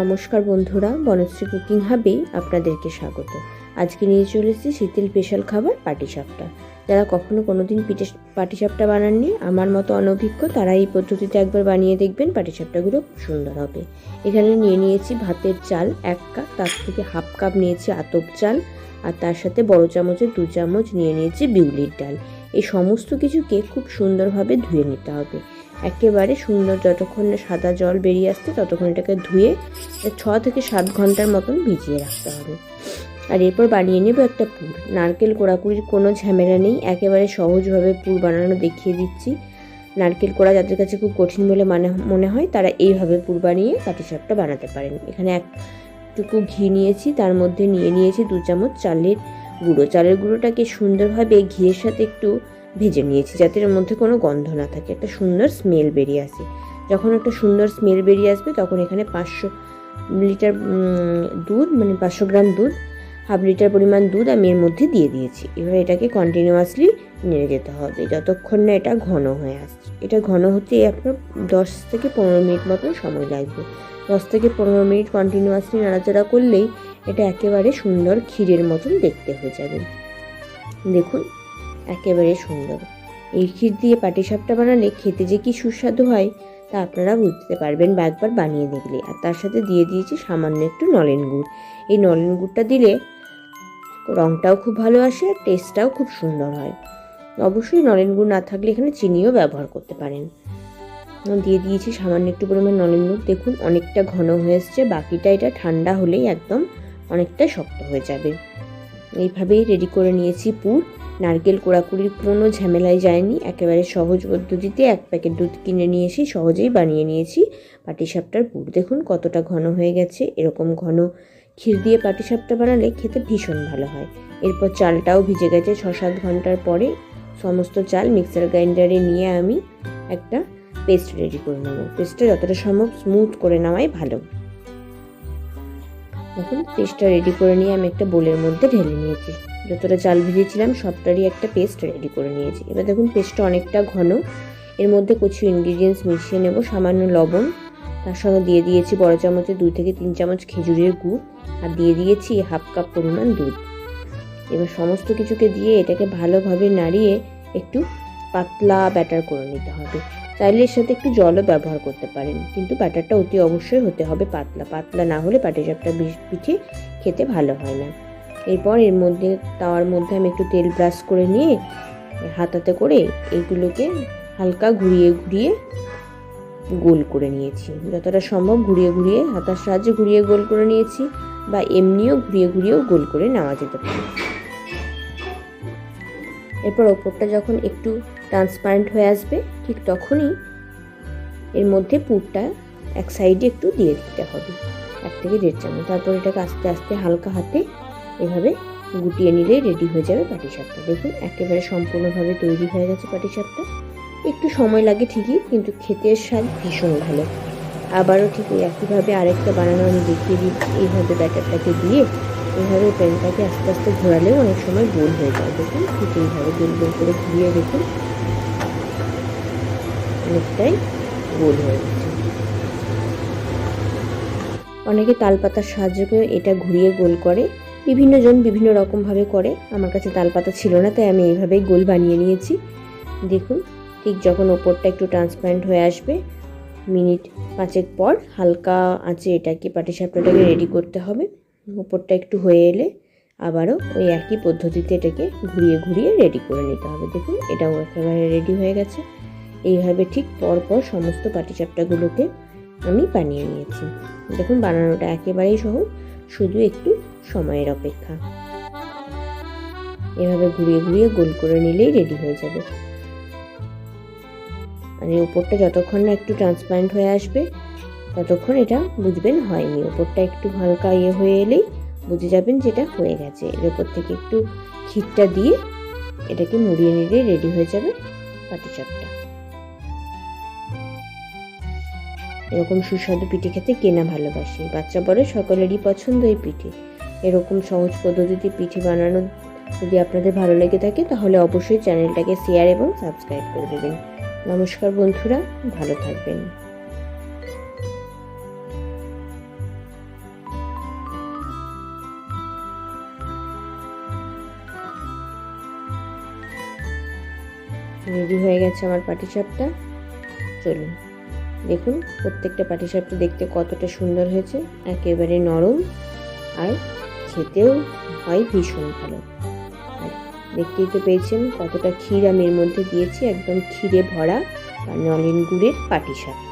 নমস্কার বন্ধুরা, বনশ্রী কুকিং হাবেই আপনাদেরকে স্বাগত। আজকে নিয়ে চলেছি শীতের স্পেশাল খাবার পাটিসাপটা। যারা কখনো কোনো কোনোদিন পিঠে পাটিসাপটা বানাননি, আমার মতো অনভিজ্ঞ তারা এই পদ্ধতিতে একবার বানিয়ে দেখবেন পাটিসাপটাগুলো খুব সুন্দর হবে। এখানে নিয়ে নিয়েছি ভাতের চাল, এক কাপ, তার থেকে হাফ কাপ নিয়েছি আতপ চাল, আর তার সাথে বড় চামচের দু চামচ নিয়ে নিয়েছি বিউলির ডাল। এই সমস্ত কিছুকে খুব সুন্দরভাবে ধুয়ে নিতে হবে। একেবারে সুন্দর যতক্ষণ না সাদা জল বেরিয়ে আসছে, ততক্ষণ এটাকে ধুয়ে ছ থেকে সাত ঘণ্টার মতন ভিজিয়ে রাখতে হবে। আর এরপর বানিয়ে নেব একটা পুর। নারকেল কোড়াকুড়ির কোনো ঝামেলা নেই, একেবারে সহজভাবে পুর বানানো দেখিয়ে দিচ্ছি। নারকেল কোড়া যাদের কাছে খুব কঠিন বলে মানে মনে হয়, তারা এইভাবে পুর বানিয়ে পাটিসাপটা বানাতে পারেন। এখানে একটুকু ঘি নিয়েছি, তার মধ্যে নিয়ে নিয়েছি দু চামচ চালের গুঁড়ো। চালের গুঁড়োটাকে সুন্দরভাবে ঘিয়ের সাথে একটু ভেজে নিয়েছি যাতে এর মধ্যে কোনো গন্ধ না থাকে। একটা সুন্দর স্মেল বেরিয়ে আসে। যখন একটা সুন্দর স্মেল বেরিয়ে আসবে, তখন এখানে পাঁচশো লিটার দুধ মানে পাঁচশো গ্রাম দুধ, হাফ লিটার পরিমাণ দুধ আমি এর মধ্যে দিয়ে দিয়েছি। এবার এটাকে কন্টিনিউয়াসলি নেড়ে যেতে হবে। যতক্ষণ না এটা ঘন হয়ে আসছে। এটা ঘন হতে আপনার দশ থেকে পনেরো মিনিট মতন সময় লাগবে। দশ থেকে পনেরো মিনিট কন্টিনিউয়াসলি নাড়াচাড়া করলেই এটা একেবারে সুন্দর ক্ষীরের মতন দেখতে হয়ে যাবে। দেখুন একেবারে সুন্দর। এই ক্ষীর দিয়ে পাটিসাপটা বানালে খেতে যে কি সুস্বাদু হয়, তা আপনারা বুঝতে পারবেন বা একবার বানিয়ে দেখলে। আর তার সাথে দিয়ে দিয়েছি সামান্য একটু নলেন গুড়। এই নলেন গুড়টা দিলে রঙটাও খুব ভালো আসে আর টেস্টটাও খুব সুন্দর হয়। অবশ্যই নলেন গুড় না থাকলে এখানে চিনিও ব্যবহার করতে পারেন। দিয়ে দিয়েছি সামান্য একটু পরিমাণ নলেন গুড়। দেখুন অনেকটা ঘন হয়ে এসছে, বাকিটা এটা ঠান্ডা হলেই একদম অনেকটা শক্ত হয়ে যাবে। এইভাবেই রেডি করে নিয়েছি পুর। নারকেল কোড়াকুড়ির কোনো ঝামেলায় যায়নি, একেবারে সহজ পদ্ধতিতে এক প্যাকেট দুধ কিনে নিয়ে এসে সহজেই বানিয়ে নিয়েছি। পাটিসাপটার পুর দেখুন কতটা ঘন হয়ে গেছে, এরকম ঘন ক্ষীর দিয়ে পাটিসাপটা বানালে খেতে ভীষণ ভালো হয়। এরপর চালটাও ভিজে গেছে ছ সাত ঘণ্টার পরে। সমস্ত চাল মিক্সার গ্রাইন্ডারে নিয়ে আমি একটা পেস্ট রেডি করে নেব। পেস্টটা যতটা সম্ভব স্মুথ করে নেওয়াই ভালো। দেখুন পেস্টটা রেডি করে নিয়ে আমি একটা বোলের মধ্যে ঢেলে নিয়েছি। যতটা চাল ভিজিয়েছিলাম সবটারই একটা পেস্ট রেডি করে নিয়েছি। এবার দেখুন পেস্টটা অনেকটা ঘন। এর মধ্যে কিছু ইনগ্রিডিয়েন্টস মিশিয়ে নেব, সামান্য লবণ। তার সঙ্গে দিয়ে দিয়েছি বড় চামচে দুই থেকে তিন চামচ খেজুরের গুড়। আর দিয়ে দিয়েছি হাফ কাপ পরিমাণ দুধ। এবার সমস্ত কিছুকে দিয়ে এটাকে ভালোভাবে নাড়িয়ে একটু পাতলা ব্যাটার করে নিতে হবে। চাইলে এর সাথে একটু জলও ব্যবহার করতে পারেন, কিন্তু ব্যাটারটা অতি অবশ্যই হতে হবে পাতলা। পাতলা না হলে পাটিসাপটা পিঠে খেতে ভালো হয় না। এরপর এর মধ্যে, তাওয়ার মধ্যে আমি একটু তেল ব্রাশ করে নিয়ে হাতাতে করে এইগুলোকে হালকা ঘুরিয়ে ঘুরিয়ে গোল করে নিয়েছি। যতটা সম্ভব ঘুরিয়ে ঘুরিয়ে, হাতার সাহায্যে ঘুরিয়ে গোল করে নিয়েছি বা এমনিও ঘুরিয়ে ঘুরিয়েও গোল করে নেওয়া যেতে পারে। এরপর ওপরটা যখন একটু ট্রান্সপারেন্ট হয়ে আসবে, ঠিক তখনই এর মধ্যে পুরটা এক সাইডে একটু দিয়ে দিতে হবে, এক থেকে দেড় চামচ। তারপর এটাকে আস্তে আস্তে হালকা হাতে এভাবে গুটিয়ে নিলেই রেডি হয়ে যাবে পাটিসাপটা দেখুন, একেবারে সম্পূর্ণভাবে তৈরি হয়ে গেছে পাটিসাপটা একটু সময় লাগে ঠিকই, কিন্তু খেতের স্বাদ ভীষণ ভালো। আবারও ঠিক একইভাবে আরেকটা বানানো আমি দেখিয়ে দিচ্ছি এইভাবে ব্যাটারটাকে দিয়ে এইভাবে প্যানটাকে আস্তে আস্তে ঘোরালেও অনেক সময় গোল হয়ে যায়। দেখুন ঠিক এইভাবে গোল গোল করে ঘুরিয়ে দেখুন। অনেকটাই গোল হয়ে গেছে। অনেকে তালপাতার সাহায্য করে এটা ঘুরিয়ে গোল করে। বিভিন্ন জন বিভিন্ন রকমভাবে করে। আমার কাছে তালপাতা ছিল না, তাই আমি এইভাবেই গোল বানিয়ে নিয়েছি। দেখুন ঠিক যখন ওপরটা একটু ট্রান্সপারেন্ট হয়ে আসবে, মিনিট পাঁচেক পর হালকা আঁচে এটাকে পাটিসাপটাটাকে রেডি করতে হবে। ওপরটা একটু হয়ে এলে আবারও ওই একই পদ্ধতিতে এটাকে ঘুরিয়ে ঘুরিয়ে রেডি করে নিতে হবে। দেখুন, এটাও একেবারে রেডি হয়ে গেছে। এইভাবে ঠিক পরপর সমস্ত পাটিসাপটাগুলোকে আমি বানিয়ে নিয়েছি। দেখুন, বানানোটা একেবারেই সহজ, শুধু একটু সময়ের অপেক্ষা। এভাবে ঘুরিয়ে ঘুরিয়ে গোল করে নিলেই রেডি হয়ে যাবে। আর এই উপরটা যতক্ষণ না একটু ট্রান্সপারেন্ট হয়ে আসবে ততক্ষণ এটা বুঝবেন হয়নি। ওপরটা একটু হালকা ইয়ে হয়ে এলেই বুঝে যাবেন যেটা হয়ে গেছে। এর ওপর থেকে একটু ক্ষীরটা দিয়ে এটাকে মুড়িয়ে নিলে রেডি হয়ে যাবে পাটিচাপটা এরকম সুস্বাদু পিঠে খেতে কেনা ভালোবাসি? বাচ্চা বড় সকলেরই পছন্দ এই পিঠে। এরকম সহজ পদ্ধতিতে পিঠে বানানো যদি আপনাদের ভালো লেগে থাকে, তাহলে অবশ্যই চ্যানেলটাকে শেয়ার এবং সাবস্ক্রাইব করে দেবেন। নমস্কার বন্ধুরা, ভালো থাকবেন। রেডি হয়ে গেছে আমার পাটিসাপটা। চলুন, দেখুন প্রত্যেকটা পাটিসাপটা দেখতে কতটা সুন্দর হয়েছে। একেবারে নরম আর খেতেও হয় ভীষণ ভালো। আর দেখতেই তো পেয়েছেন কতটা ক্ষীর আমি এর মধ্যে দিয়েছি, একদম ক্ষীরে ভরা আর নলেন গুড়ের পাটিসাপটা